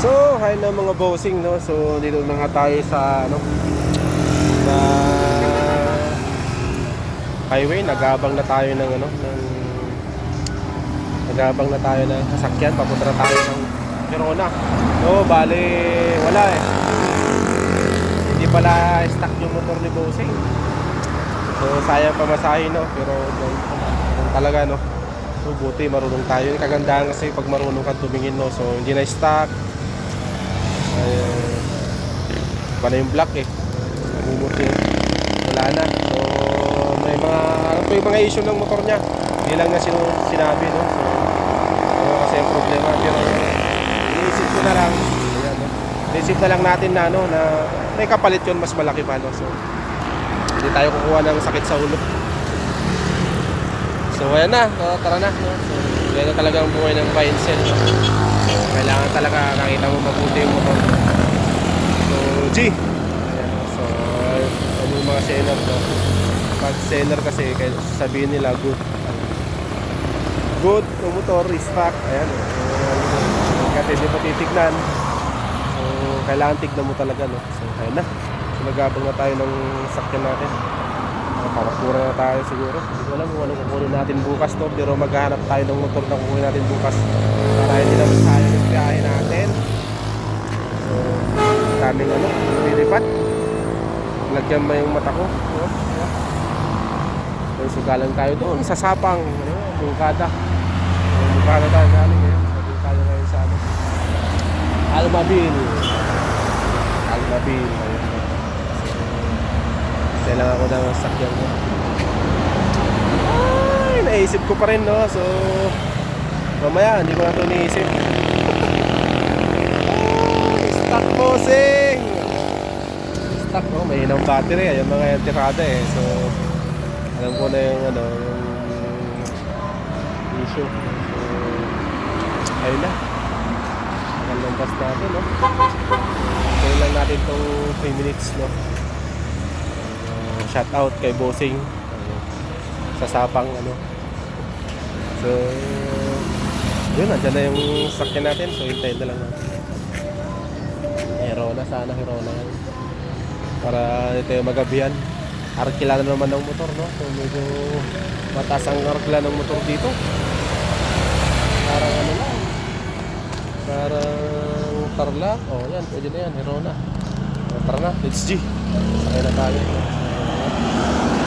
So, hi na mga bossing, no? So, dito na nga tayo sa, ano, sa highway. Nagabang na tayo ng, ano, ng, nagabang na tayo ng sasakyan. Papunta na tayo ng Verona. No, bali, wala eh. Hindi pala stock yung motor ni bossing. So, sayang pamasahin, no? Pero, yun, talaga, no? So, buti marunong tayo. Kagandahan kasi pag marunong ka tumingin, no? So, hindi na stock. Ay, iba na yung black, eh. Namumuti. Wala na. So, may mga, ano po yung mga issue ng motor niya. Hindi lang na sinu- sinabi, no? So, ano kasi yung problema. Pero, iniisip ko na lang, ayan? Iniisip na lang natin na, ano, na may kapalit yun, mas malaki pa, no? So, hindi tayo kukuha ng sakit sa ulo. So ayan na, no, tara na. No? So, yan na talaga ang buhay ng buy and. No? So, kailangan talaga nakita mo mabuti yung motor. So G. Ayan, no? so ano yung mga seller no? Pag seller kasi kaya sabihin nila good. Good yung motor, stock. Ayan. kasi hindi mo titignan. So kailangan tignan mo talaga. No? So ayan na. So nagabang na tayo ng sakyan natin. Nakakapura na tayo siguro. Hindi ko alam kung ano kukunin natin bukas to. Pero maghahanap tayo ng motor na kukunin natin bukas. Para hindi naman sayang yung biyahe natin. Daming ano, lilipat. Lagyan mo yung mata ko. No? So, sugalan tayo doon sa Sapang. Ano, Bungkada. Bungkada tayo galing eh. Bungkada ngayon sa ano. Almabil. Almabil. Ayun. Kailangan ko ng sakyan ko. Ay, naisip ko pa rin, no? So, mamaya, hindi ko na ito naisip. Stock bossing! Stock, no? May hinang battery. Ayan mga yung tirada eh. So, alam ko na yung, ano, yung issue. So, ayun na. Nakalambas natin, no? Kaya lang natin itong 3 minutes, no? shout out kay Bossing sa sapang ano so yun nandiyan na yung sakyan natin so hintayin na lang natin Hirona sana Hirona yan para ito yung magabihan. Arkila na naman ng motor no? So medyo mataas ang arkila ng motor dito. Parang ano lang. Parang tarla. Oh yan. Pwede na yan. Hirona. Tara na. Let's G. Sakay na tayo